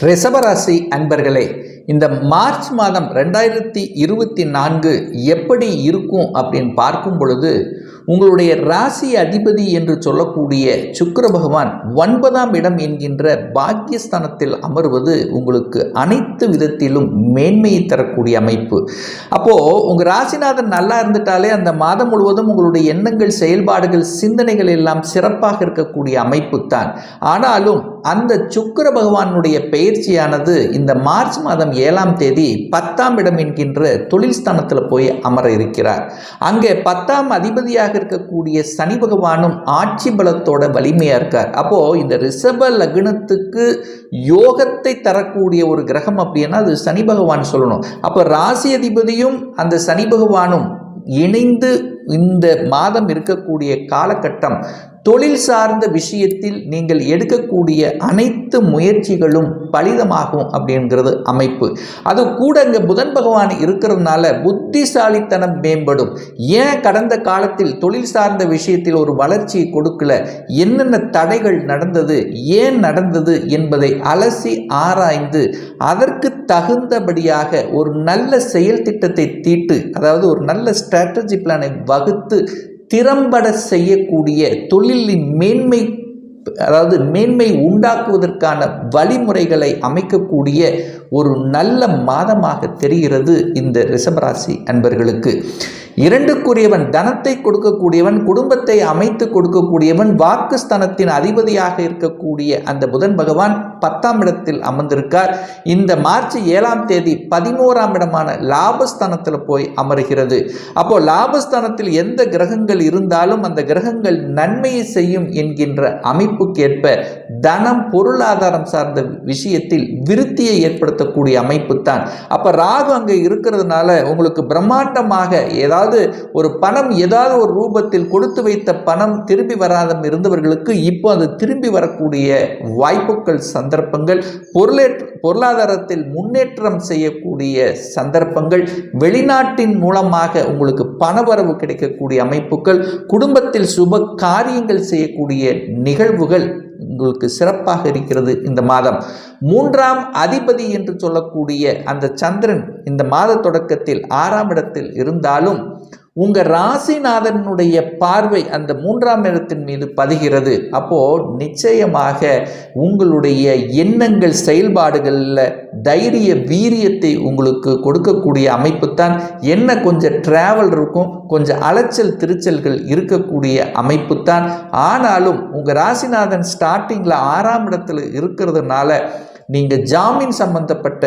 ரிஷபராசி அன்பர்களே இந்த மார்ச் மாதம் ரெண்டாயிரத்தி இருபத்தி நான்கு எப்படி இருக்கும் அப்படின்னு பார்க்கும் பொழுது உங்களுடைய ராசி அதிபதி என்று சொல்லக்கூடிய சுக்கிர பகவான் ஒன்பதாம் இடம் என்கின்ற பாக்கியஸ்தானத்தில் அமர்வது உங்களுக்கு அனைத்து விதத்திலும் மேன்மையை தரக்கூடிய அமைப்பு. அப்போது உங்கள் ராசிநாதன் நல்லா இருந்துட்டாலே அந்த மாதம் முழுவதும் உங்களுடைய எண்ணங்கள் செயல்பாடுகள் சிந்தனைகள் எல்லாம் சிறப்பாக இருக்கக்கூடிய அமைப்பு தான். ஆனாலும் அந்த சுக்கிர பகவானுடைய பயிற்சியானது இந்த மார்ச் மாதம் ஏழாம் தேதி பத்தாம் இடம் என்கின்ற தொழில் ஸ்தானத்தில் போய் அமர இருக்கிறார். அங்கே பத்தாம் அதிபதியாக இருக்கக்கூடிய சனி பகவானும் ஆட்சி பலத்தோட வலிமையாக இருக்கார். அப்போது இந்த ரிஷப லக்னத்துக்கு யோகத்தை தரக்கூடிய ஒரு கிரகம் அப்படின்னா அது சனி பகவான் சொல்லணும். அப்போ ராசி அதிபதியும் அந்த சனி பகவானும் இணைந்து இந்த மாதம் இருக்கக்கூடிய காலகட்டம் தொழில் சார்ந்த விஷயத்தில் நீங்கள் எடுக்கக்கூடிய அனைத்து முயற்சிகளும் பலிதமாகும் அப்படிங்கிறது அமைப்பு. அது கூட இங்கே புதன் பகவான் இருக்கிறதுனால புத்திசாலித்தனம் மேம்படும். ஏன் கடந்த காலத்தில் தொழில் சார்ந்த விஷயத்தில் ஒரு வளர்ச்சியை கொடுக்கல? என்னென்ன தடைகள் நடந்தது? ஏன் நடந்தது என்பதை அலசி ஆராய்ந்து அதற்கு தகுந்தபடியாக ஒரு நல்ல செயல் திட்டத்தை தீட்டு அதாவது ஒரு நல்ல ஸ்ட்ராட்டஜி பிளானை வகுத்து திறம்பட செய்யக்கூடிய தொழிலின் மேன்மை அதாவது மேன்மை உண்டாக்குவதற்கான வழிமுறைகளை அமைக்கக்கூடிய ஒரு நல்ல மாதமாக தெரிகிறது இந்த ரிஷபராசி அன்பர்களுக்கு. இரண்டுக்குரியவன் தனத்தை கொடுக்கக்கூடியவன் குடும்பத்தை அமைத்து கொடுக்கக்கூடியவன் வாக்குஸ்தனத்தின் அதிபதியாக இருக்கக்கூடிய அந்த புதன் பகவான் பத்தாம் இடத்தில் அமர்ந்திருக்கார். இந்த மார்ச் ஏழாம் தேதி பதினோராம் இடமான லாபஸ்தானத்தில் போய் அமர்கிறது. அப்போ லாபஸ்தானத்தில் எந்த கிரகங்கள் இருந்தாலும் அந்த கிரகங்கள் நன்மையை செய்யும் என்கின்ற அமைப்பு அமைப்புக்கேற்ப தனம் பொருளாதாரம் சார்ந்த விஷயத்தில் விருத்தியை ஏற்படுத்தக்கூடிய அமைப்பு தான் அப்போ ராகு அங்கே இருக்கிறதுனால உங்களுக்கு பிரம்மாண்டமாக ஏதாவது ஒரு பணம் ஏதாவது ஒரு ரூபத்தில் கொடுத்து வைத்த பணம் திரும்பி வராத இருந்தவர்களுக்கு இப்போ அது திரும்பி வரக்கூடிய வாய்ப்புகள் சந்தர்ப்பங்கள் பொருளேற்ற பொருளாதாரத்தில் முன்னேற்றம் செய்யக்கூடிய சந்தர்ப்பங்கள் வெளிநாட்டின் மூலமாக உங்களுக்கு பணவரவு கிடைக்கக்கூடிய அமைப்புகள் குடும்பத்தில் சுப காரியங்கள் செய்யக்கூடிய நிகழ்வுகள் உங்களுக்கு சிறப்பாக இருக்கிறது இந்த மாதம். மூன்றாம் அதிபதி என்று சொல்லக்கூடிய அந்த சந்திரன் இந்த மாத தொடக்கத்தில் ஆறாம் இடத்தில் இருந்தாலும் உங்கள் ராசிநாதனுடைய பார்வை அந்த மூன்றாம் இடத்தின் மீது பதிகிறது. அப்போது நிச்சயமாக உங்களுடைய எண்ணங்கள் செயல்பாடுகளில் தைரிய வீரியத்தை உங்களுக்கு கொடுக்கக்கூடிய அமைப்பு தான் என்ன கொஞ்சம் ட்ராவல் இருக்கும் கொஞ்சம் அலைச்சல் திருச்சல்கள் இருக்கக்கூடிய அமைப்பு தான் ஆனாலும் உங்கள் ராசிநாதன் ஸ்டார்டிங்கில் ஆறாம் இடத்துல இருக்கிறதுனால நீங்கள் ஜாமீன் சம்பந்தப்பட்ட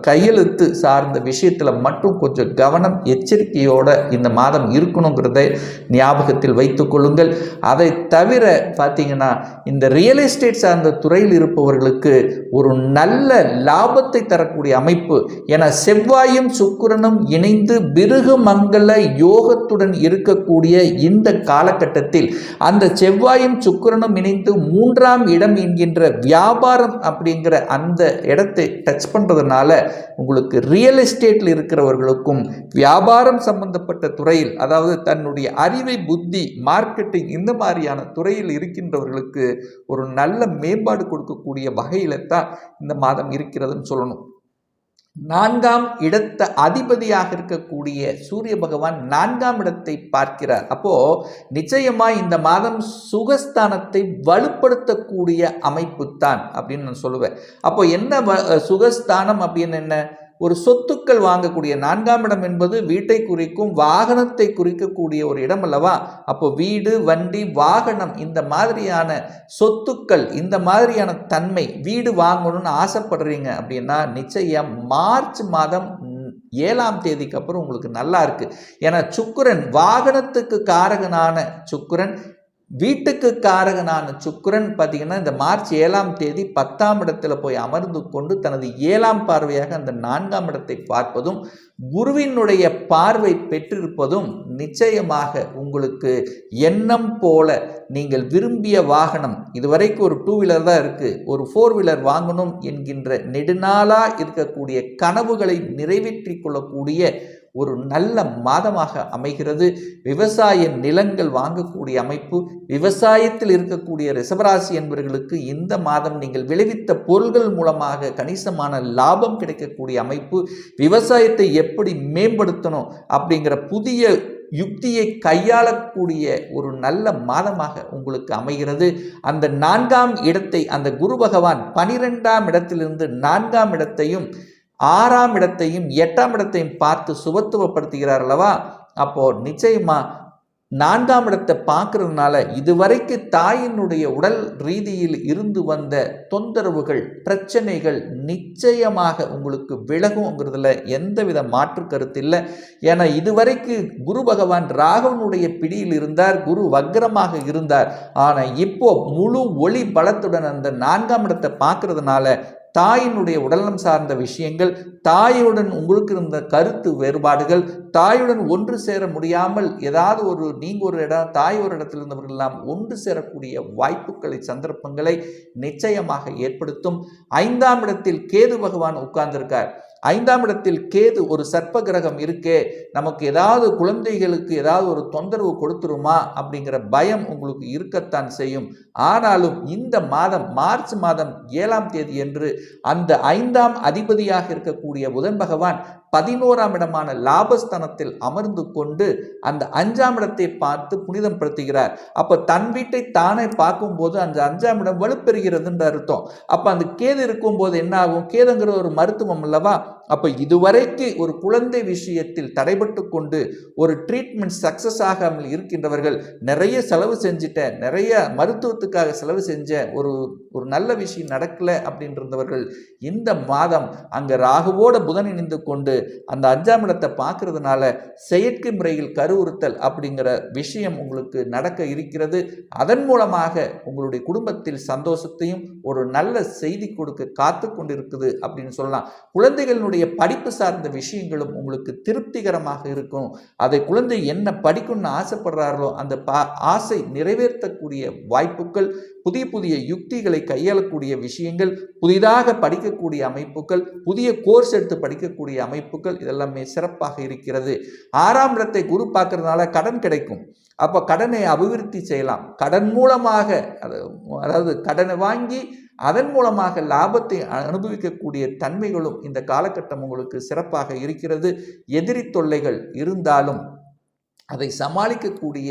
கையெழுத்து சார்ந்த விஷயத்தில் மட்டும் கொஞ்சம் கவனம் எச்சரிக்கையோடு இந்த மாதம் இருக்கணுங்கிறத ஞாபகத்தில் வைத்துக்கொள்ளுங்கள் அதை தவிர பார்த்தீங்கன்னா இந்த ரியல் எஸ்டேட் சார்ந்த துறையில் இருப்பவர்களுக்கு ஒரு நல்ல லாபத்தை தரக்கூடிய அமைப்பு. என செவ்வாயும் சுக்கிரனும் இணைந்து பிருகு மங்கள யோகத்துடன் இருக்கக்கூடிய இந்த காலகட்டத்தில் அந்த செவ்வாயும் சுக்கிரனும் இணைந்து மூன்றாம் இடம் என்கின்ற வியாபாரம் அப்படிங்கிற அந்த இடத்தை டச் பண்ணுறதுனால உங்களுக்கு ரியல் எஸ்டேட்டில் இருக்கிறவர்களுக்கும் வியாபாரம் சம்பந்தப்பட்ட துறையில் அதாவது தன்னுடைய அறிவை புத்தி மார்க்கெட்டிங் இந்த மாதிரியான துறையில் இருக்கின்றவர்களுக்கு ஒரு நல்ல மேம்பாடு கொடுக்கக்கூடிய வகையில் தான் இந்த மாதம் இருக்கிறதுன்னு சொல்லணும். நான்காம் இடத்த அதிபதியாக இருக்கக்கூடிய சூரிய பகவான் நான்காம் இடத்தை பார்க்கிறார். அப்போ நிச்சயமா இந்த மாதம் சுகஸ்தானத்தை வலுப்படுத்தக்கூடிய அமைப்பு தான் அப்படின்னு நான் சொல்லுவேன். அப்போ என்ன சுகஸ்தானம் அப்படின்னு என்ன? ஒரு சொத்துக்கள் வாங்கக்கூடிய நான்காம் இடம் என்பது வீட்டை குறிக்கும் வாகனத்தை குறிக்கக்கூடிய ஒரு இடம் அல்லவா? அப்போ வீடு வண்டி வாகனம் இந்த மாதிரியான சொத்துக்கள் இந்த மாதிரியான தன்மை வீடு வாங்கணும்னு ஆசைப்படுறீங்க அப்படின்னா நிச்சயம் மார்ச் மாதம் ஏழாம் தேதிக்கு அப்புறம் உங்களுக்கு நல்லா இருக்கு. ஏன்னா சுக்குரன் வாகனத்துக்கு காரகனான சுக்கரன் வீட்டுக்கு காரகனான சுக்கரன் பார்த்தீங்கன்னா இந்த மார்ச் ஏழாம் தேதி பத்தாம் இடத்துல போய் அமர்ந்து கொண்டு தனது ஏழாம் பார்வையாக அந்த நான்காம் இடத்தை பார்ப்பதும் குருவினுடைய பார்வை பெற்றிருப்பதும் நிச்சயமாக உங்களுக்கு எண்ணம் போல நீங்கள் விரும்பிய வாகனம். இதுவரைக்கும் ஒரு டூ வீலர் தான் இருக்குது ஒரு ஃபோர் வீலர் வாங்கணும் என்கின்ற நெடுநாளாக இருக்கக்கூடிய கனவுகளை நிறைவேற்றி கொள்ளக்கூடிய ஒரு நல்ல மாதமாக அமைகிறது. விவசாய நிலங்கள் வாங்கக்கூடிய அமைப்பு விவசாயத்தில் இருக்கக்கூடிய ரிசபராசி என்பவர்களுக்கு இந்த மாதம் நீங்கள் விளைவித்த பொருள்கள் மூலமாக கணிசமான லாபம் கிடைக்கக்கூடிய அமைப்பு. விவசாயத்தை எப்படி மேம்படுத்தணும் அப்படிங்கிற புதிய யுக்தியை கையாளக்கூடிய ஒரு நல்ல மாதமாக உங்களுக்கு அமைகிறது. அந்த நான்காம் இடத்தை அந்த குரு பகவான் பனிரெண்டாம் இடத்திலிருந்து நான்காம் இடத்தையும் ஆறாம் இடத்தையும் எட்டாம் இடத்தையும் பார்த்து சுபத்துவப்படுத்துகிறார் அல்லவா? அப்போ நிச்சயமா நான்காம் இடத்தை பார்க்கறதுனால இதுவரைக்கு தாயினுடைய உடல் ரீதியில் இருந்து வந்த தொந்தரவுகள் பிரச்சனைகள் நிச்சயமாக உங்களுக்கு விலகுங்கிறதுல எந்தவித மாற்று கருத்து இல்லை. ஏன்னா இதுவரைக்கு குரு பகவான் ராகவனுடைய பிடியில் இருந்தார் குரு வக்ரமாக இருந்தார். ஆனால் இப்போ முழு ஒளி பலத்துடன் அந்த நான்காம் இடத்தை பார்க்கறதுனால தாயினுடைய உடல்நலம் சார்ந்த விஷயங்கள் தாயுடன் உங்களுக்கு இருந்த கருத்து வேறுபாடுகள் தாயுடன் ஒன்று சேர முடியாமல் ஏதாவது ஒரு நீங்கள் ஒரு இடம் தாய் ஒரு இடத்தில் இருந்தவர்கள் எல்லாம் ஒன்று சேரக்கூடிய வாய்ப்புகளை சந்தர்ப்பங்களை நிச்சயமாக ஏற்படுத்தும். ஐந்தாம் இடத்தில் கேது பகவான் உட்கார்ந்திருக்கார். ஐந்தாம் இடத்தில் கேது ஒரு சர்ப்ப கிரகம் இருக்கே நமக்கு ஏதாவது குழந்தைகளுக்கு ஏதாவது ஒரு தொந்தரவு கொடுத்துருமா அப்படிங்கிற பயம் உங்களுக்கு இருக்கத்தான் செய்யும். ஆனாலும் இந்த மாதம் மார்ச் மாதம் ஏழாம் தேதி என்று அந்த ஐந்தாம் அதிபதியாக இருக்கக்கூடிய புதன் பகவான் பதினோராம் இடமான லாபஸ்தனத்தில் அமர்ந்து கொண்டு அந்த அஞ்சாம் இடத்தை பார்த்து புனிதம் படுத்துகிறார். அப்போ தன் வீட்டை தானே பார்க்கும்போது அந்த அஞ்சாம் இடம் வலுப்பெறுகிறதுன்ற அர்த்தம். அப்போ அந்த கேது இருக்கும்போது என்ன ஆகும்? கேதுங்கிற ஒரு மருத்துவம் அல்லவா? அப்ப இதுவரைக்கு ஒரு குழந்தை விஷயத்தில் தடைபட்டு கொண்டு ஒரு ட்ரீட்மெண்ட் சக்சஸ் ஆகாமல் இருக்கின்றவர்கள் நிறைய செலவு செஞ்சுட்டேன் நிறைய மருத்துவத்துக்காக செலவு செஞ்ச ஒரு ஒரு நல்ல விஷயம் நடக்கல அப்படின்றவர்கள் இந்த மாதம் அங்க ராகுவோட புதன் இணைந்து கொண்டு அந்த அஞ்சாம் இடத்தை பார்க்கறதுனால செயற்கை முறையில் கருவுறுத்தல் அப்படிங்கிற விஷயம் உங்களுக்கு நடக்க இருக்கிறது. அதன் மூலமாக உங்களுடைய குடும்பத்தில் சந்தோஷத்தையும் ஒரு நல்ல செய்தி கொடுக்க காத்து கொண்டிருக்குது அப்படின்னு சொல்லலாம். குழந்தைகளுடைய படிப்பு சார்ந்த விஷயங்களும் உங்களுக்கு திருப்திகரமாக இருக்கும். அதை குழந்தை என்ன படிக்கணும்னு ஆசைப்படுறார்களோ அந்த பா ஆசை நிறைவேற்றக்கூடிய வாய்ப்புகள் புதிய புதிய யுக்திகளை கையாளக்கூடிய விஷயங்கள் புதிதாக படிக்கக்கூடிய அமைப்புகள் புதிய கோர்ஸ் எடுத்து படிக்கக்கூடிய அமைப்புகள் இதெல்லாமே சிறப்பாக இருக்கிறது. ஆறாம் இடத்தை குரு பார்க்கறதுனால கடன் கிடைக்கும். அப்போ கடனை அபிவிருத்தி செய்யலாம். கடன் மூலமாக அது- அதாவது கடனை வாங்கி அதன் மூலமாக லாபத்தை அனுபவிக்கக்கூடிய தன்மைகளும் இந்த காலகட்டம் உங்களுக்கு சிறப்பாக இருக்கிறது. எதிரி தொல்லைகள் இருந்தாலும் அதை சமாளிக்கக்கூடிய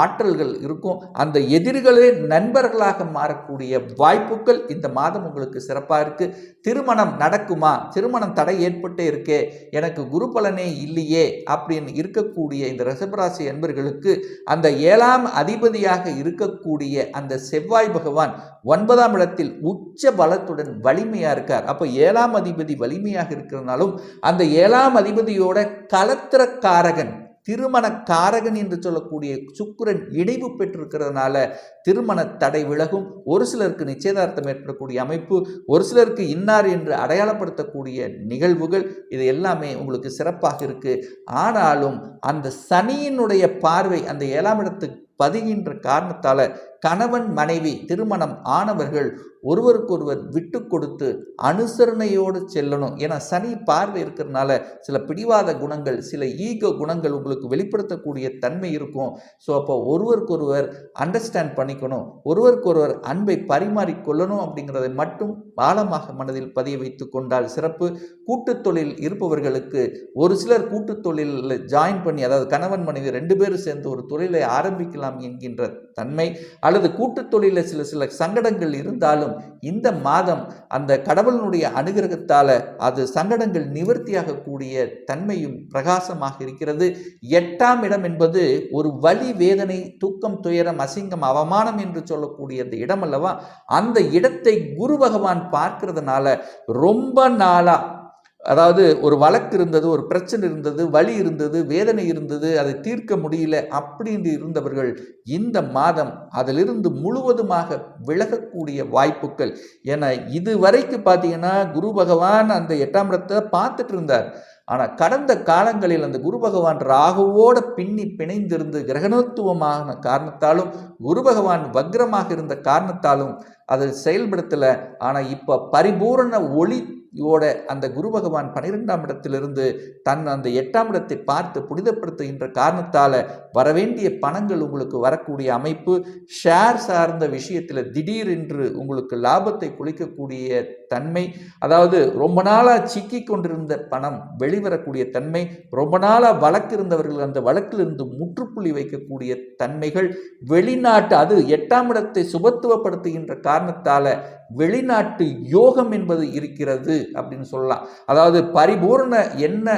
ஆற்றல்கள் இருக்கும். அந்த எதிரிகளே நண்பர்களாக மாறக்கூடிய வாய்ப்புகள் இந்த மாதம் உங்களுக்கு சிறப்பாக இருக்குது திருமணம் நடக்குமா? திருமணம் தடை ஏற்பட்டே இருக்கே. எனக்கு குரு பலனே இல்லையே அப்படின்னு இருக்கக்கூடிய இந்த ரிஷபராசி என்பர்களுக்கு அந்த ஏழாம் அதிபதியாக இருக்கக்கூடிய அந்த செவ்வாய் பகவான் ஒன்பதாம் இடத்தில் உச்ச பலத்துடன் வலிமையாக இருக்கார். அப்போ ஏழாம் அதிபதி வலிமையாக இருக்கிறனாலும் அந்த ஏழாம் அதிபதியோட கலத்திரக்காரகன் திருமண காரகன் என்று சொல்லக்கூடிய சுக்கிரன் இணைவு பெற்றிருக்கிறதுனால திருமண தடை விலகும். ஒரு சிலருக்கு நிச்சயதார்த்தம் ஏற்படக்கூடிய அமைப்பு ஒரு சிலருக்கு இன்னார் என்று அடையாளப்படுத்தக்கூடிய நிகழ்வுகள் இது எல்லாமே உங்களுக்கு சிறப்பாக இருக்குது ஆனாலும் அந்த சனியினுடைய பார்வை அந்த ஏழாம் இடத்துக்கு பதிகின்ற காரணத்தால் கணவன் மனைவி திருமணம் ஆனவர்கள் ஒருவருக்கொருவர் விட்டு கொடுத்து அனுசரணையோடு செல்லணும். ஏன்னா சனி பார்வை இருக்கிறதுனால சில பிடிவாத குணங்கள் சில ஈகோ குணங்கள் உங்களுக்கு வெளிப்படுத்தக்கூடிய தன்மை இருக்கும். ஸோ அப்போ ஒருவருக்கொருவர் அண்டர்ஸ்டாண்ட் பண்ணிக்கணும். ஒருவருக்கொருவர் அன்பை பரிமாறிக்கொள்ளணும் அப்படிங்கிறதை மட்டும் ஆழமாக மனதில் பதிய வைத்து கொண்டால் சிறப்பு. கூட்டுத் தொழில் இருப்பவர்களுக்கு ஒரு சிலர் கூட்டுத் தொழிலில் ஜாயின் பண்ணி அதாவது கணவன் மனைவி ரெண்டு பேரும் சேர்ந்து ஒரு தொழிலை ஆரம்பிக்கலாம். என்கின்ற தன்மை அல்லது கூட்டுத் தொழிலில் சில சில சங்கடங்கள் இருந்தாலும் இந்த மாதம் அந்த கடவுளினுடைய அனுகிரகத்தால் அது சங்கடங்கள் நிவர்த்தியாகக்கூடிய தன்மையும் பிரகாசமாக இருக்கிறது. எட்டாம் இடம் என்பது ஒரு வலி வேதனை தூக்கம் துயரம் அசிங்கம் அவமானம் என்று சொல்லக்கூடிய அந்த இடம் அல்லவா அந்த இடத்தை குரு பகவான் பார்க்கிறதுனால ரொம்ப நாளா அதாவது ஒரு வழக்கு இருந்தது ஒரு பிரச்சனை இருந்தது வலி இருந்தது வேதனை இருந்தது அதை தீர்க்க முடியல அப்படின்னு இருந்தவர்கள் இந்த மாதம் அதிலிருந்து முழுவதுமாக விலகக்கூடிய வாய்ப்புகள். ஏன்னா இது வரைக்கும் பார்த்தீங்கன்னா குரு பகவான் அந்த எட்டாம் இடத்தை பார்த்துட்டு இருந்தார். ஆனால் கடந்த காலங்களில் அந்த குரு பகவான் ராகுவோட பின்னி பிணைந்திருந்து கிரகணத்துவமான காரணத்தாலும் குரு பகவான் வக்ரமாக இருந்த காரணத்தாலும் அதை செயல்படுத்தலை. ஆனால் இப்போ பரிபூரண ஒளி ஓட அந்த குரு பகவான் பன்னிரெண்டாம் இடத்திலிருந்து தன் அந்த எட்டாம் இடத்தை பார்த்து புனிதப்படுத்துகின்ற காரணத்தால் வரவேண்டிய பணங்கள் உங்களுக்கு வரக்கூடிய அமைப்பு ஷேர் சார்ந்த விஷயத்தில் திடீரென்று உங்களுக்கு லாபத்தை குளிக்கக்கூடிய தன்மை அதாவது ரொம்ப நாளாக சிக்கி கொண்டிருந்த பணம் வெளிவரக்கூடிய தன்மை ரொம்ப நாளாக வழக்கு இருந்தவர்கள் அந்த வழக்கிலிருந்து முற்றுப்புள்ளி வைக்கக்கூடிய தன்மைகள் வெளிநாட்டு அது எட்டாம் இடத்தை சுபத்துவப்படுத்துகின்ற காரணத்தால் வெளிநாட்டு யோகம் என்பது இருக்கிறது அப்படின்னு சொல்லலாம். அதாவது பரிபூர்ண என்ன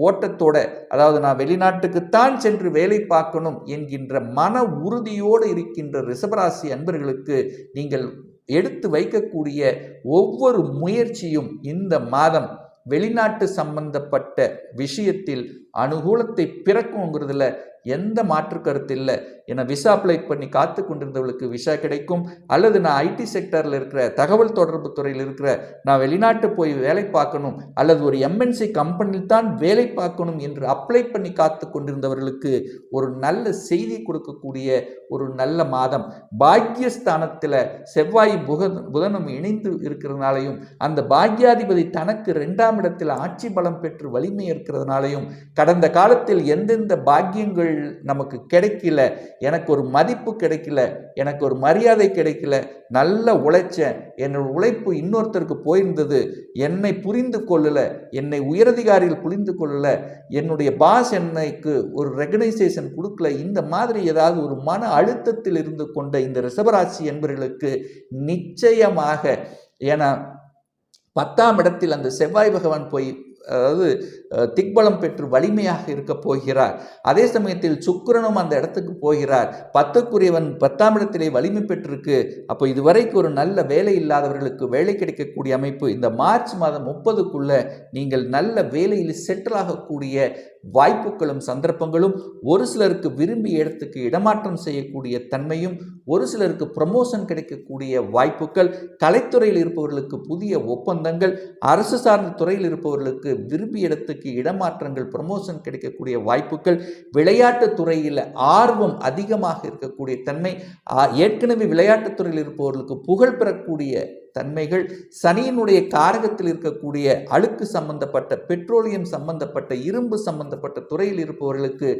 ஓட்டத்தோட அதாவது நான் வெளிநாட்டுக்குத்தான் சென்று வேலை பார்க்கணும் என்கின்ற மன உறுதியோடு இருக்கின்ற ரிஷபராசி அன்பர்களுக்கு நீங்கள் எடுத்து வைக்கக்கூடிய ஒவ்வொரு முயற்சியும் இந்த மாதம் வெளிநாட்டு சம்பந்தப்பட்ட விஷயத்தில் அனுகூலத்தை பிறக்குங்கிறதுல எந்த மாற்று கருத்து இல்லை. ஏன்னா விசா அப்ளை பண்ணி காத்து கொண்டிருந்தவளுக்கு விசா கிடைக்கும். அல்லது நான் ஐடி செக்டரில் இருக்கிற தகவல் தொடர்பு துறையில் இருக்கிற நான் வெளிநாட்டு போய் வேலை பார்க்கணும். அல்லது ஒரு எம்என்சி கம்பெனியில் தான் வேலை பார்க்கணும் என்று அப்ளை பண்ணி காத்து கொண்டிருந்தவர்களுக்கு ஒரு நல்ல செய்தி கொடுக்கக்கூடிய ஒரு நல்ல மாதம். பாக்கியஸ்தானத்தில் செவ்வாய் புக புதனும் இணைந்து இருக்கிறதுனாலையும் அந்த பாக்யாதிபதி தனக்கு ரெண்டாம் இடத்தில் ஆட்சி பலம் பெற்று வலிமை இருக்கிறதுனாலையும் கடந்த காலத்தில் எந்தெந்த பாக்கியங்கள் நமக்கு கிடைக்கல எனக்கு ஒரு மதிப்பு கிடைக்கல எனக்கு ஒரு மரியாதை கிடைக்கல நல்ல உழைச்சேன் என்னோட உழைப்பு இன்னொருத்தருக்கு போயிருந்தது என்னை புரிந்து கொள்ளல என்னை உயரதிகாரிகள் புரிந்து கொள்ளல என்னுடைய பாஸ் என்னைக்கு ஒரு ரெகனைசேஷன் கொடுக்கல இந்த மாதிரி ஏதாவது ஒரு மன அழுத்தத்தில் இருந்து கொண்ட இந்த ரிஷபராசி என்பவர்களுக்கு நிச்சயமாக ஏன்னா பத்தாம் இடத்தில் அந்த செவ்வாய் பகவான் போய் அதாவது திக்பலம் பெற்று வலிமையாக இருக்க போகிறார். அதே சமயத்தில் சுக்கிரனும் அந்த இடத்துக்கு போகிறார். பத்துக்குரியவன் பத்தாம் இடத்திலே வலிமை பெற்றிருக்கு. அப்போ இதுவரைக்கும் ஒரு நல்ல வேலை இல்லாதவர்களுக்கு வேலை கிடைக்கக்கூடிய அமைப்பு இந்த மார்ச் மாதம் முப்பதுக்குள்ள நீங்கள் நல்ல வேலையில் செட்டில் ஆகக்கூடிய வாய்ப்புகளும் சந்தர்ப்பங்களும் ஒரு சிலருக்கு விரும்பிய இடத்துக்கு இடமாற்றம் செய்யக்கூடிய தன்மையும் ஒரு சிலருக்கு ப்ரமோஷன் கிடைக்கக்கூடிய வாய்ப்புகள் கலைத்துறையில் இருப்பவர்களுக்கு புதிய ஒப்பந்தங்கள் அரசு சார்ந்த துறையில் இருப்பவர்களுக்கு விரும்பிய இடத்துக்கு இடமாற்றங்கள் ப்ரமோஷன் கிடைக்கக்கூடிய வாய்ப்புகள் விளையாட்டுத் துறையில் ஆர்வம் அதிகமாக இருக்கக்கூடிய தன்மை ஏற்கனவே விளையாட்டுத் துறையில் இருப்பவர்களுக்கு புகழ் பெறக்கூடிய தன்மைகள் சனியினுடைய காரகத்தில் இருக்கக்கூடிய அழுக்கு சம்பந்தப்பட்ட பெட்ரோலியம் சம்பந்தப்பட்ட இரும்பு சம்பந்தப்பட்ட துறையில் இருப்பவர்களுக்கு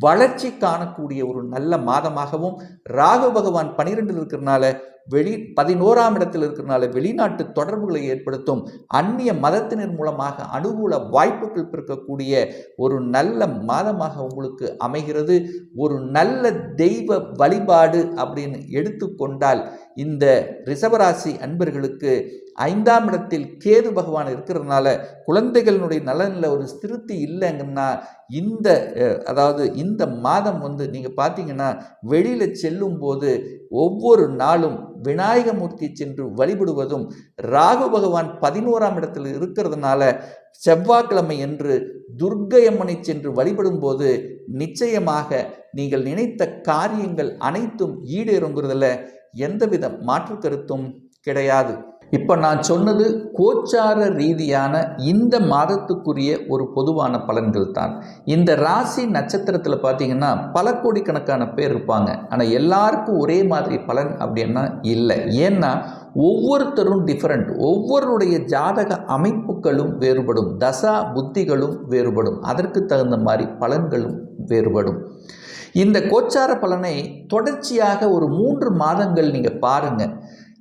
வளர்ச்சி காணக்கூடிய ஒரு நல்ல மாதமாகவும் ராகு பகவான் பனிரெண்டில் இருக்கிறனால வெளி பதினோராம் இடத்தில் இருக்கிறனால வெளிநாட்டு தொடர்புகளை ஏற்படுத்தும் அந்நிய மதத்தினர் மூலமாக அனுகூல வாய்ப்புகள் பிறக்கக்கூடிய ஒரு நல்ல மாதமாக உங்களுக்கு அமைகிறது. ஒரு நல்ல தெய்வ வழிபாடு அப்படின்னு எடுத்துக்கொண்டால் இந்த ரிசவராசி அன்பர்களுக்கு ஐந்தாம் இடத்தில் கேது பகவான் இருக்கிறதுனால குழந்தைகளினுடைய நலனில் ஒரு திருப்தி இல்லைங்கன்னா இந்த அதாவது இந்த மாதம் வந்து நீங்கள் பார்த்தீங்கன்னா வெளியில் செல்லும்போது ஒவ்வொரு நாளும் விநாயகமூர்த்தி சென்று வழிபடுவதும் ராகு பகவான் பதினோராம் இடத்தில் இருக்கிறதுனால செவ்வாய்க்கிழமை என்று துர்க்கையம்மனை சென்று வழிபடும்போது நிச்சயமாக நீங்கள் நினைத்த காரியங்கள் அனைத்தும் ஈடேறுங்கிறதுல எந்தவித மாற்று கருத்தும் கிடையாது. இப்போ நான் சொன்னது கோச்சார ரீதியான இந்த மாதத்துக்குரிய ஒரு பொதுவான பலன்கள் தான். இந்த ராசி நட்சத்திரத்தில் பார்த்தீங்கன்னா பல கோடிக்கணக்கான பேர் இருப்பாங்க. ஆனால் எல்லாருக்கும் ஒரே மாதிரி பலன் அப்படின்னா இல்லை. ஏன்னா ஒவ்வொருத்தரும் டிஃப்ரெண்ட் ஒவ்வொருடைய ஜாதக அமைப்புகளும் வேறுபடும். தசா புத்திகளும் வேறுபடும். அதற்கு தகுந்த மாதிரி பலன்களும் வேறுபடும். இந்த கோச்சார பலனை தொடர்ச்சியாக ஒரு மூன்று மாதங்கள் நீங்கள் பாருங்கள்